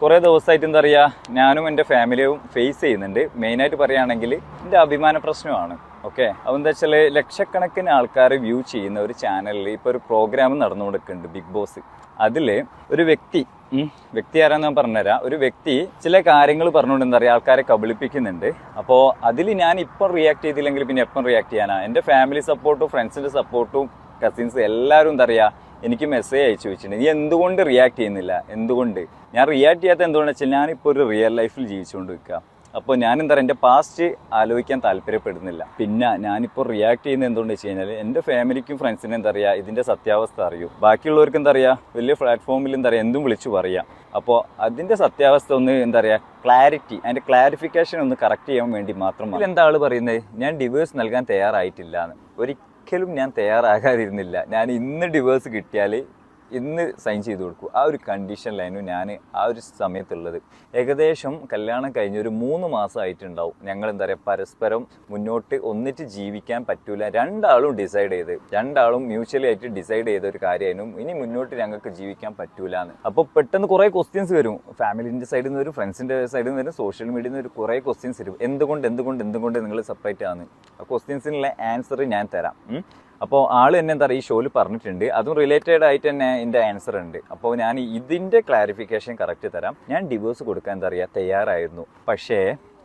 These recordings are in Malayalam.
കുറേ ദിവസമായിട്ട് എന്താ പറയുക ഞാനും എന്റെ ഫാമിലിയും ഫേസ് ചെയ്യുന്നുണ്ട്. മെയിനായിട്ട് പറയുകയാണെങ്കിൽ എന്റെ അഭിമാന പ്രശ്നമാണ്. ഓക്കെ അതെന്താ വെച്ചാൽ ലക്ഷക്കണക്കിന് ആൾക്കാർ വ്യൂ ചെയ്യുന്ന ഒരു ചാനലിൽ ഇപ്പോൾ ഒരു പ്രോഗ്രാം നടന്നു കൊടുക്കുന്നുണ്ട് ബിഗ് ബോസ് അതിൽ ഒരു വ്യക്തി വ്യക്തി ആരാന്ന് ഞാൻ പറഞ്ഞുതരാം. ഒരു വ്യക്തി ചില കാര്യങ്ങൾ പറഞ്ഞുകൊണ്ട് എന്താ പറയുക ആൾക്കാരെ കബളിപ്പിക്കുന്നുണ്ട്. അപ്പോൾ അതിൽ ഞാൻ ഇപ്പം റിയാക്ട് ചെയ്തില്ലെങ്കിൽ പിന്നെ എപ്പം റിയാക്ട് ചെയ്യാനാണ് എന്റെ ഫാമിലി സപ്പോർട്ടും ഫ്രണ്ട്സിന്റെ സപ്പോർട്ടും കസിൻസ് എല്ലാവരും എന്താ പറയുക എനിക്ക് മെസ്സേജ് അയച്ചു വെച്ചിട്ടുണ്ട്. നീ എന്തുകൊണ്ട് റിയാക്ട് ചെയ്യുന്നില്ല? എന്തുകൊണ്ട്? ഞാൻ റിയാക്ട് ചെയ്യാത്ത എന്തുകൊണ്ടെന്ന് വെച്ചാൽ ഞാനിപ്പോൾ ഒരു റിയൽ ലൈഫിൽ ജീവിച്ചുകൊണ്ട് നിൽക്കുക. അപ്പോൾ ഞാൻ എന്താ പറയുക എന്റെ പാസ്റ്റ് ആലോചിക്കാൻ താല്പര്യപ്പെടുന്നില്ല. പിന്നെ ഞാനിപ്പോൾ റിയാക്ട് ചെയ്യുന്നത് എന്തുകൊണ്ട് വെച്ച് കഴിഞ്ഞാൽ എന്റെ ഫാമിലിക്കും ഫ്രണ്ട്സിനും എന്താ പറയുക ഇതിന്റെ സത്യാവസ്ഥ അറിയൂ. ബാക്കിയുള്ളവർക്ക് എന്താ പറയുക വലിയ പ്ലാറ്റ്ഫോമിൽ എന്താ പറയുക എന്തും വിളിച്ചു പറയാം. അപ്പോൾ അതിന്റെ സത്യാവസ്ഥ ഒന്ന് എന്താ പറയുക ക്ലാരിറ്റി അതിന്റെ ക്ലാരിഫിക്കേഷൻ ഒന്ന് കറക്റ്റ് ചെയ്യാൻ വേണ്ടി മാത്രം എന്താ ആൾ പറയുന്നത്? ഞാൻ ഡിവേഴ്സ് നൽകാൻ തയ്യാറായിട്ടില്ല എന്ന് ഞാൻ തയ്യാറാകാതിരുന്നില്ല. ഞാൻ ഇന്ന് ഡിവേഴ്സ് കിട്ടിയാൽ ഇന്ന് സൈൻ ചെയ്ത് കൊടുക്കൂ. ആ ഒരു കണ്ടീഷനിലായിരുന്നു ഞാൻ ആ ഒരു സമയത്തുള്ളത്. ഏകദേശം കല്യാണം കഴിഞ്ഞ ഒരു മൂന്ന് മാസമായിട്ടുണ്ടാവും ഞങ്ങൾ എന്താ പറയുക പരസ്പരം മുന്നോട്ട് ഒന്നിച്ച് ജീവിക്കാൻ പറ്റൂല. രണ്ടാളും ഡിസൈഡ് ചെയ്ത് രണ്ടാളും മ്യൂച്വലി ആയിട്ട് ഡിസൈഡ് ചെയ്ത ഒരു കാര്യമായിരുന്നു. ഇനി മുന്നോട്ട് ഞങ്ങൾക്ക് ജീവിക്കാൻ പറ്റൂല എന്ന് അപ്പോൾ പെട്ടെന്ന് കുറേ ക്വസ്റ്റ്യൻസ് വരും. ഫാമിലിന്റെ സൈഡിൽ നിന്ന് വരും ഫ്രണ്ട്സിന്റെ സൈഡിൽ നിന്ന് വരും സോഷ്യൽ മീഡിയയിൽ നിന്ന് ഒരു കുറേ ക്വസ്റ്റ്യൻസ് വരും. എന്തുകൊണ്ട് എന്തുകൊണ്ട് എന്തുകൊണ്ട് നിങ്ങൾ സെപ്പറേറ്റ് ആണ് ആ ക്വസ്റ്റ്യൻസിനുള്ള ആൻസർ ഞാൻ തരാം. അപ്പോൾ ആൾ തന്നെ എന്താ പറയുക ഈ ഷോയിൽ പറഞ്ഞിട്ടുണ്ട്. അതും റിലേറ്റഡ് ആയിട്ട് തന്നെ എന്റെ ആൻസർ ഉണ്ട്. അപ്പോൾ ഞാൻ ഇതിന്റെ ക്ലാരിഫിക്കേഷൻ കറക്റ്റ് തരാം. ഞാൻ ഡിവോഴ്സ് കൊടുക്കാൻ എന്താ പറയുക തയ്യാറായിരുന്നു. പക്ഷേ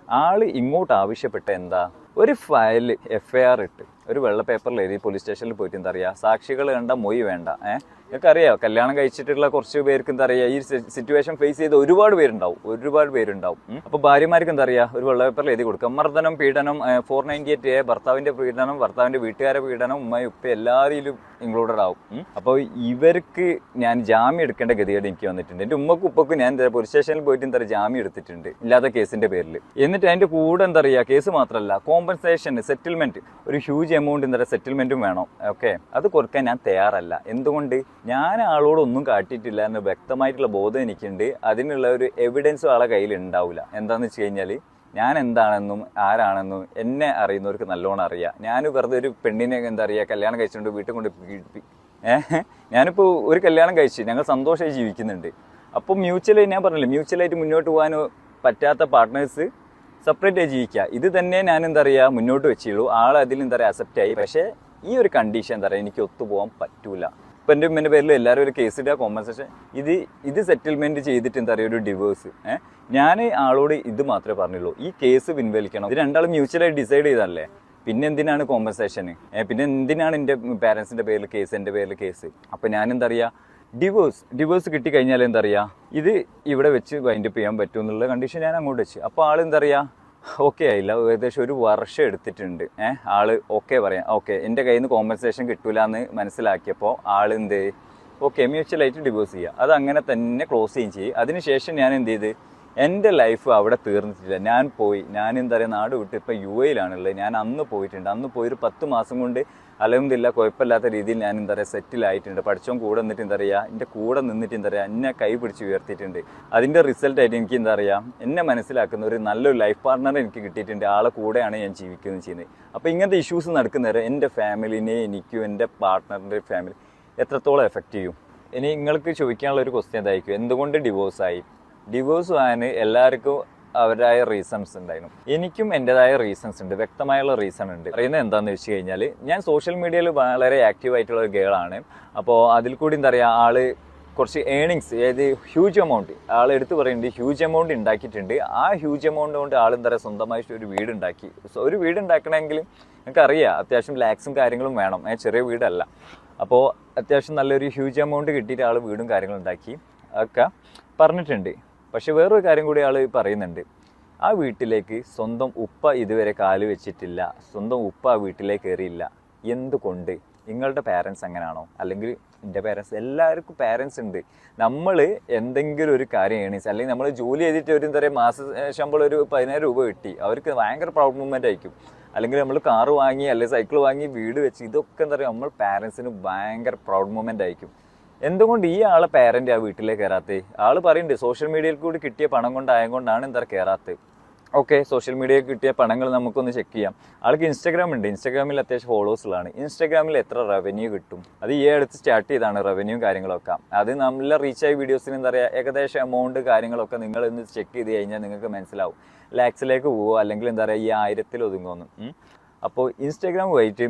ആൾ ഇങ്ങോട്ട് ആവശ്യപ്പെട്ട എന്താ? ഒരു ഫയൽ എഫ് ഐ ആർ ഇട്ട്. ഒരു വെള്ള പേപ്പറിൽ എഴുതി പോലീസ് സ്റ്റേഷനിൽ പോയിട്ട് എന്താ പറയുക സാക്ഷികൾ കണ്ട മൊയ് വേണ്ട. ഏഹ് നിങ്ങൾക്ക് അറിയാം കല്യാണം കഴിച്ചിട്ടുള്ള കുറച്ച് പേർക്ക് എന്താ പറയുക ഈ സിറ്റുവേഷൻ ഫേസ് ചെയ്ത് ഒരുപാട് പേരുണ്ടാവും ഒരുപാട് പേരുണ്ടാവും. അപ്പൊ അപ്പോൾ ഭാര്യമാർക്ക് എന്താ പറയുക ഒരു വെള്ള പേപ്പറിൽ എഴുതി കൊടുക്കുക മർദ്ദനം പീഡനം ഫോർ നയന്റി എയ്റ്റ് എ ഭർത്താവിന്റെ പീഡനം ഭർത്താവിന്റെ വീട്ടുകാരെ പീഡനം ഉമ്മയും ഉപ്പ എല്ലാവരിലും ഇൻക്ലൂഡഡ് ആവും. അപ്പോൾ ഇവർക്ക് ഞാൻ ജാമ്യം എടുക്കേണ്ട ഗതികേട് എനിക്ക് വന്നിട്ടുണ്ട്. എന്റെ ഉമ്മക്കും ഉപ്പക്കും ഞാൻ എന്താ പോലീസ് സ്റ്റേഷനിൽ പോയിട്ട് എന്താ ജാമ്യം എടുത്തിട്ടുണ്ട് ഇല്ലാത്ത കേസിന്റെ പേരിൽ. എന്നിട്ട് അതിന്റെ കൂടെ എന്താ പറയുക കേസ് മാത്രമല്ല കോമ്പൻസേഷൻ സെറ്റിൽമെന്റ് ഒരു ഹ്യൂജ് എമൗണ്ട് എന്താ പറയുക സെറ്റിൽമെന്റും വേണം. ഓക്കെ അത് കൊടുക്കാൻ ഞാൻ തയ്യാറല്ല. എന്തുകൊണ്ട്? ഞാൻ ആളോടൊന്നും കാട്ടിയിട്ടില്ല എന്ന വ്യക്തമായിട്ടുള്ള ബോധം എനിക്കുണ്ട്. അതിനുള്ള ഒരു എവിഡൻസും ആളെ കയ്യിൽ ഉണ്ടാവില്ല എന്താണെന്ന് വെച്ച് കഴിഞ്ഞാൽ ഞാൻ എന്താണെന്നും ആരാണെന്നും എന്നെ അറിയുന്നവർക്ക് നല്ലോണം അറിയാം. ഞാൻ വെറുതെ ഒരു പെണ്ണിനെ എന്താ പറയുക കല്യാണം കഴിച്ചുകൊണ്ട് വീട്ടിൽ കൊണ്ട് പീഡിപ്പി ഏഹ് ഞാനിപ്പോൾ ഒരു കല്യാണം കഴിച്ച് ഞങ്ങൾ സന്തോഷമായി ജീവിക്കുന്നുണ്ട്. അപ്പോൾ മ്യൂച്വലി ഞാൻ പറഞ്ഞില്ലേ മ്യൂച്വലായിട്ട് മുന്നോട്ട് പോകാൻ പറ്റാത്ത പാർട്ട്നേഴ്സ് സെപ്പറേറ്റ് ആയി ജീവിക്കുക ഇത് തന്നെ ഞാൻ എന്താ പറയുക മുന്നോട്ട് വെച്ചുള്ളൂ ആൾ അതിൽ എന്താ പറയുക അക്സെപ്റ്റ് ആയി. പക്ഷേ ഈ ഒരു കണ്ടീഷൻ എന്താ പറയുക എനിക്ക് ഒത്തുപോകാൻ പറ്റൂല. ഇപ്പം എന്റെ ഉമ്മന്റെ പേരിൽ എല്ലാവരും ഒരു കേസ് ഇടുക കോമ്പൻസേഷൻ ഇത് ഇത് സെറ്റിൽമെന്റ് ചെയ്തിട്ട് എന്താ പറയുക ഒരു ഡിവോഴ്സ് ഞാൻ ആളോട് ഇത് മാത്രമേ പറഞ്ഞുള്ളൂ. ഈ കേസ് പിൻവലിക്കണം. ഇത് രണ്ടാളും മ്യൂച്വലായി ഡിസൈഡ് ചെയ്തല്ലേ പിന്നെ എന്തിനാണ് കോമ്പൻസേഷന് പിന്നെ എന്തിനാണ് എന്റെ പാരൻസിന്റെ പേരിൽ കേസ് എന്റെ പേരിൽ കേസ് അപ്പോൾ ഞാൻ എന്താ പറയുക ഡിവോഴ്സ് ഡിവോഴ്സ് കിട്ടിക്കഴിഞ്ഞാൽ എന്താ പറയുക ഇത് ഇവിടെ വെച്ച് വൈൻഡപ്പ് ചെയ്യാൻ പറ്റും എന്നുള്ള കണ്ടീഷൻ ഞാൻ അങ്ങോട്ട് വെച്ച്. അപ്പോൾ ആൾ എന്താ പറയുക ഓക്കെ ആയില്ല ഏകദേശം ഒരു വർഷം എടുത്തിട്ടുണ്ട്. ഏഹ് ആൾ ഓക്കെ പറയാം. ഓക്കെ എന്റെ കയ്യിൽ നിന്ന് കോമ്പൻസേഷൻ കിട്ടൂല എന്ന് മനസ്സിലാക്കിയപ്പോൾ ആൾ എന്ത് ഓക്കെ മ്യൂച്വലായിട്ട് ഡിവോഴ്സ് ചെയ്യുക അത് അങ്ങനെ തന്നെ ക്ലോസ് ചെയ്യും ചെയ്യും. അതിനുശേഷം ഞാൻ എന്ത് ചെയ്ത്? എന്റെ ലൈഫ് അവിടെ തീർന്നിട്ടില്ല. ഞാൻ പോയി. ഞാൻ എന്താ പറയുക നാട് വിട്ട് ഇപ്പം യു എയിലാണുള്ളത് ഞാൻ അന്ന് പോയിട്ടുണ്ട്. അന്ന് പോയി ഒരു പത്ത് മാസം കൊണ്ട് അലഹമില്ല കുഴപ്പമില്ലാത്ത രീതിയിൽ ഞാൻ എന്താ പറയുക സെറ്റിൽ ആയിട്ടുണ്ട്. പഠിച്ചോൻ കൂടെ നിന്നിട്ട് എന്താ പറയുക എന്റെ കൂടെ നിന്നിട്ട് എന്താ പറയുക എന്നെ കൈ പിടിച്ച് ഉയർത്തിയിട്ടുണ്ട്. അതിന്റെ റിസൾട്ടായിട്ട് എനിക്ക് എന്താ പറയുക എന്നെ മനസ്സിലാക്കുന്ന ഒരു നല്ലൊരു ലൈഫ് പാർട്ണർ എനിക്ക് കിട്ടിയിട്ടുണ്ട്. ആളെ കൂടെയാണ് ഞാൻ ജീവിക്കുന്നത് ചെയ്യുന്നത്. അപ്പോൾ ഇങ്ങനത്തെ ഇഷ്യൂസ് നടക്കുന്നേരം എന്റെ ഫാമിലിനെ എനിക്കും എന്റെ പാർട്ട്ണറിന്റെ ഫാമിലി എത്രത്തോളം എഫക്റ്റ് ചെയ്യും? ഇനി നിങ്ങൾക്ക് ചോദിക്കാനുള്ള ഒരു ക്വസ്റ്റ്യൻ എന്തായിരിക്കും? എന്തുകൊണ്ട് ഡിവോഴ്സ് ആയി? ഡിവോഴ്സ് പോകാൻ എല്ലാവർക്കും അവരുടേതായ റീസൺസ് ഉണ്ടായിരുന്നു. എനിക്കും എന്റെതായ റീസൺസ് ഉണ്ട്. വ്യക്തമായുള്ള റീസൺ ഉണ്ട്. അറിയുന്നത് എന്താണെന്ന് വെച്ച് കഴിഞ്ഞാൽ ഞാൻ സോഷ്യൽ മീഡിയയിൽ വളരെ ആക്റ്റീവ് ആയിട്ടുള്ള ഒരു ഗേളാണ് അപ്പോൾ അതിൽ കൂടി എന്താ പറയുക ആൾ കുറച്ച് ഏണിങ്സ് അതായത് ഹ്യൂജ് എമൗണ്ട് ആൾ എടുത്ത് പറയുന്നുണ്ട് ഹ്യൂജ് എമൗണ്ട് ഉണ്ടാക്കിയിട്ടുണ്ട്. ആ ഹ്യൂജ് എമൗണ്ട് കൊണ്ട് ആൾ എന്താ പറയുക സ്വന്തമായിട്ട് ഒരു വീട് ഉണ്ടാക്കി. സോ ഒരു വീട് ഉണ്ടാക്കണമെങ്കിൽ നിങ്ങൾക്ക് അറിയാം അത്യാവശ്യം ലാക്സും കാര്യങ്ങളും വേണം. ചെറിയ വീടല്ല. അപ്പോൾ അത്യാവശ്യം നല്ലൊരു ഹ്യൂജ് എമൗണ്ട് കിട്ടിയിട്ട് ആൾ വീടും കാര്യങ്ങളും ഉണ്ടാക്കി. ഒക്കെ പറഞ്ഞിട്ടുണ്ട്. പക്ഷെ വേറൊരു കാര്യം കൂടി ആൾ പറയുന്നുണ്ട്. ആ വീട്ടിലേക്ക് സ്വന്തം ഉപ്പ ഇതുവരെ കാൽ വെച്ചിട്ടില്ല. സ്വന്തം ഉപ്പ ആ വീട്ടിലേക്ക് കയറിയില്ല. എന്തുകൊണ്ട്? നിങ്ങളുടെ പാരൻസ് അങ്ങനെയാണോ അല്ലെങ്കിൽ എന്റെ പാരൻസ് എല്ലാവർക്കും പാരൻസ് ഉണ്ട്. നമ്മൾ എന്തെങ്കിലും ഒരു കാര്യം ഏണിങ്സ് അല്ലെങ്കിൽ നമ്മൾ ജോലി ചെയ്തിട്ട് ഒരു എന്താ പറയുക മാസ ശമ്പളം ഒരു പതിനായിരം രൂപ കിട്ടി അവർക്ക് ഭയങ്കര പ്രൗഡ് മൂവ്മെന്റ് ആയിരിക്കും. അല്ലെങ്കിൽ നമ്മൾ കാറ് വാങ്ങി അല്ലെങ്കിൽ സൈക്കിൾ വാങ്ങി വീട് വെച്ച് ഇതൊക്കെ എന്താ പറയുക നമ്മൾ പാരൻസിന് ഭയങ്കര പ്രൗഡ് മൂവ്മെന്റ് ആയിരിക്കും. എന്തുകൊണ്ട് ഈ ആളെ പേരന്റ് ആ വീട്ടിലേ കയറാത്തത് ആൾ പറയുന്നുണ്ട് സോഷ്യൽ മീഡിയയിൽ കൂടി കിട്ടിയ പണം കൊണ്ടായത് കൊണ്ടാണ് എന്താ കയറാത്തത് ഓക്കെ സോഷ്യൽ മീഡിയയിൽ കിട്ടിയ പണങ്ങൾ നമുക്കൊന്ന് ചെക്ക് ചെയ്യാം. ആൾക്ക് ഇൻസ്റ്റാഗ്രാം ഉണ്ട്. ഇൻസ്റ്റാഗ്രാമിൽ അത്യാവശ്യം ഫോളോവേഴ്സുകളാണ് ഇൻസ്റ്റാഗ്രാമിൽ എത്ര റവന്യൂ കിട്ടും? അത് ഈ അടുത്ത് സ്റ്റാർട്ട് ചെയ്താണ് റവന്യൂ കാര്യങ്ങളൊക്കെ. അത് നല്ല റീച്ചായ വീഡിയോസിന് എന്താ പറയുക ഏകദേശം എമൗണ്ട് കാര്യങ്ങളൊക്കെ നിങ്ങൾ ഇന്ന് ചെക്ക് ചെയ്ത് കഴിഞ്ഞാൽ നിങ്ങൾക്ക് മനസ്സിലാവും. ലാക്സിലേക്ക് പോവോ അല്ലെങ്കിൽ എന്താ പറയുക ഈ ആയിരത്തിൽ ഒതുങ്ങുമെന്ന്. അപ്പോൾ ഇൻസ്റ്റാഗ്രാം വഴിയിട്ട്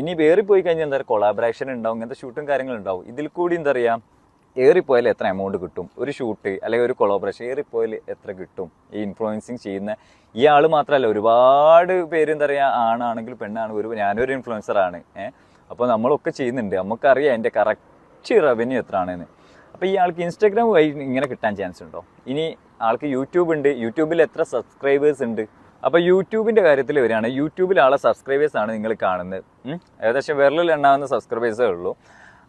ഇനി വേറി പോയി കഴിഞ്ഞാൽ എന്താ പറയുക കൊളാബറേഷൻ ഉണ്ടാവും ഇങ്ങനത്തെ ഷൂട്ടും കാര്യങ്ങളും ഉണ്ടാവും. ഇതിൽ കൂടി എന്താ പറയുക ഏറിപ്പോയാൽ എത്ര എമൗണ്ട് കിട്ടും? ഒരു ഷൂട്ട് അല്ലെങ്കിൽ ഒരു കൊളാബറേഷൻ ഏറിപ്പോയാൽ എത്ര കിട്ടും? ഈ ഇൻഫ്ലുവൻസിങ് ചെയ്യുന്ന ഈ ആൾ മാത്രമല്ല ഒരുപാട് പേര് എന്താ പറയുക ആണാണെങ്കിൽ പെണ്ണാണ് ഒരു ഞാനൊരു ഇൻഫ്ലുവൻസർ ആണ്. ഏഹ് അപ്പോൾ നമ്മളൊക്കെ ചെയ്യുന്നുണ്ട്. നമുക്കറിയാം എന്റെ കറക്റ്റ് റവന്യൂ എത്ര ആണെന്ന് അപ്പോൾ ഈ ആൾക്ക് ഇൻസ്റ്റാഗ്രാം വഴി ഇങ്ങനെ കിട്ടാൻ ചാൻസ് ഉണ്ടോ? ഇനി ആൾക്ക് യൂട്യൂബ് ഉണ്ട്. യൂട്യൂബിൽ എത്ര സബ്സ്ക്രൈബേഴ്സ് ഉണ്ട്? അപ്പോൾ യൂട്യൂബിന്റെ കാര്യത്തിൽ വരികയാണ്. യൂട്യൂബിൽ ആളെ സബ്സ്ക്രൈബേഴ്സ് ആണ് നിങ്ങൾ കാണുന്നത്. ഏകദേശം വിരലിൽ എണ്ണാവുന്ന സബ്സ്ക്രൈബേഴ്സേ ഉള്ളൂ.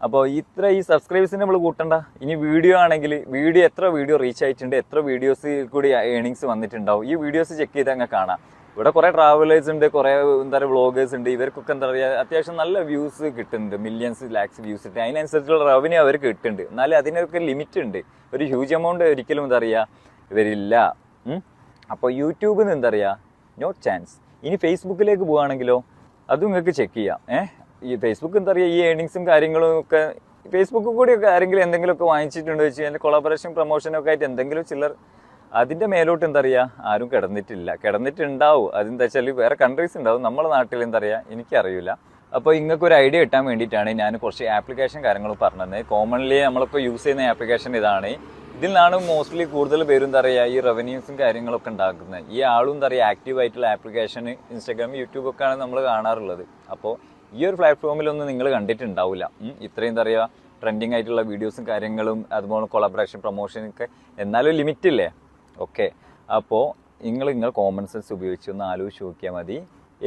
അപ്പോൾ ഇത്ര ഈ സബ്സ്ക്രൈബേഴ്സിന് നമ്മൾ കൂട്ടണ്ട. ഇനി വീഡിയോ ആണെങ്കിൽ വീഡിയോ എത്ര വീഡിയോ റീച്ച് ആയിട്ടുണ്ട് എത്ര വീഡിയോസിൽ കൂടി ഏണിങ്സ് വന്നിട്ടുണ്ടാവും ഈ വീഡിയോസ് ചെക്ക് ചെയ്ത് അങ്ങ് കാണാം. ഇവിടെ കുറേ ട്രാവലേഴ്സ് ഉണ്ട് കുറേ എന്താ പറയുക വ്ളോഗേഴ്സ് ഉണ്ട്. ഇവർക്കൊക്കെ എന്താ പറയുക അത്യാവശ്യം നല്ല വ്യൂസ് കിട്ടുന്നുണ്ട്. മില്യൺസ് ലാക്സ് വ്യൂസ് ഉണ്ട് അതിനനുസരിച്ചുള്ള റവന്യൂ അവർക്ക് കിട്ടുന്നുണ്ട്. എന്നാലും അതിനൊക്കെ ലിമിറ്റ് ഉണ്ട്. ഒരു ഹ്യൂജ് എമൗണ്ട് ഒരിക്കലും എന്താ പറയുക ഇവരില്ല. അപ്പോൾ യൂട്യൂബിൽ നിന്ന് എന്താ പറയുക നോ ചാൻസ് ഇനി ഫേസ്ബുക്കിലേക്ക് പോവുകയാണെങ്കിലോ അതും നിങ്ങൾക്ക് ചെക്ക് ചെയ്യാം. ഏഹ് ഈ ഫേസ്ബുക്ക് എന്താ പറയുക ഈ ഏണിങ്സും കാര്യങ്ങളും ഒക്കെ ഫേസ്ബുക്ക് കൂടിയൊക്കെ ആരെങ്കിലും എന്തെങ്കിലുമൊക്കെ വാങ്ങിച്ചിട്ടുണ്ടോ വെച്ച് കഴിഞ്ഞാൽ കൊളാബറേഷൻ പ്രൊമോഷനൊക്കെ ആയിട്ട് എന്തെങ്കിലും ചിലർ അതിന്റെ മേലോട്ട് എന്താ പറയുക ആരും കിടന്നിട്ടില്ല. കിടന്നിട്ടുണ്ടാവും. അതെന്താ വെച്ചാൽ വേറെ കൺട്രീസ് ഉണ്ടാവും. നമ്മുടെ നാട്ടിൽ എന്താ പറയുക എനിക്കറിയില്ല. അപ്പോൾ നിങ്ങൾക്ക് ഒരു ഐഡിയ കിട്ടാൻ വേണ്ടിയിട്ടാണ് ഞാൻ കുറച്ച് ആപ്ലിക്കേഷൻ കാര്യങ്ങൾ പറഞ്ഞത്. കോമൺലി നമ്മളിപ്പോൾ യൂസ് ചെയ്യുന്ന ആപ്ലിക്കേഷൻ ഇതാണ്. ഇതിൽ നിന്നാണ് മോസ്റ്റ്ലി കൂടുതൽ പേരും എന്താ പറയുക ഈ റവന്യൂസും കാര്യങ്ങളൊക്കെ ഉണ്ടാക്കുന്നത്. ഈ ആളും എന്താ പറയുക ആക്റ്റീവ് ആയിട്ടുള്ള ആപ്ലിക്കേഷൻ ഇൻസ്റ്റാഗ്രാം യൂട്യൂബ് ആണ് നമ്മൾ കാണാറുള്ളത്. അപ്പോൾ ഈ ഒരു പ്ലാറ്റ്ഫോമിലൊന്നും നിങ്ങൾ കണ്ടിട്ടുണ്ടാവില്ല. ഇത്രയും എന്താ പറയുക ട്രെൻഡിങ് ആയിട്ടുള്ള വീഡിയോസും കാര്യങ്ങളും അതുപോലെ കൊളാബറേഷൻ പ്രൊമോഷൻ ഒക്കെ എന്നാലും ലിമിറ്റ് ഇല്ലേ? ഓക്കെ അപ്പോൾ നിങ്ങൾ നിങ്ങൾ കോമൺ സെൻസ് ഉപയോഗിച്ച് ഒന്ന് ആലോചിച്ച് നോക്കിയാൽ മതി.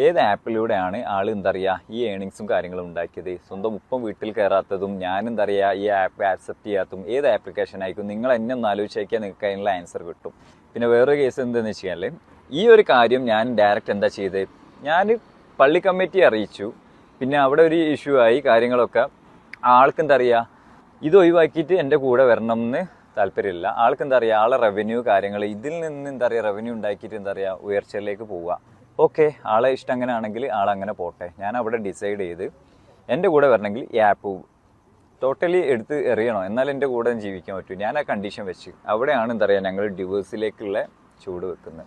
ഏത് ആപ്പിലൂടെയാണ് ആൾ എന്താ പറയുക ഈ ഏണിങ്സും കാര്യങ്ങളും ഉണ്ടാക്കിയത്? സ്വന്തം ഉപ്പം വീട്ടിൽ കയറാത്തതും ഞാൻ എന്താ പറയുക ഈ ആപ്പ് ആക്സെപ്റ്റ് ചെയ്യാത്തതും ഏത് ആപ്ലിക്കേഷൻ ആയിരിക്കും? നിങ്ങൾ എന്നെ ഒന്ന് ആലോചിച്ചാൽ നിങ്ങൾക്ക് അതിനുള്ള ആൻസർ കിട്ടും. പിന്നെ വേറൊരു കേസ് എന്താണെന്ന് വെച്ച് കഴിഞ്ഞാൽ ഈ ഒരു കാര്യം ഞാൻ ഡയറക്റ്റ് എന്താ ചെയ്തത് ഞാൻ പള്ളി കമ്മിറ്റി അറിയിച്ചു. പിന്നെ അവിടെ ഒരു ഇഷ്യൂ ആയി കാര്യങ്ങളൊക്കെ. ആൾക്ക് എന്താ പറയുക ഇത് ഒഴിവാക്കിയിട്ട് എന്റെ കൂടെ വരണം എന്ന് താല്പര്യമില്ല. ആൾക്ക് എന്താ പറയുക ആളെ റവന്യൂ കാര്യങ്ങൾ ഇതിൽ നിന്ന് എന്താ പറയുക റവന്യൂ ഉണ്ടാക്കിയിട്ട് എന്താ പറയുക ഉയർച്ചയിലേക്ക് പോവുക. ഓക്കെ ആളെ ഇഷ്ടം അങ്ങനെ ആണെങ്കിൽ ആൾ അങ്ങനെ പോട്ടെ. ഞാൻ അവിടെ ഡിസൈഡ് ചെയ്ത് എന്റെ കൂടെ വരണമെങ്കിൽ ഈ ആപ്പ് ടോട്ടലി എടുത്ത് എറിയണോ? എന്നാൽ എന്റെ കൂടെ ജീവിക്കാൻ പറ്റൂ. ഞാൻ ആ കണ്ടീഷൻ വെച്ച്. അവിടെയാണ് എന്താ പറയുക ഞങ്ങൾ ഡിവേഴ്സിലേക്കുള്ള ചൂട് വെക്കുന്നത്.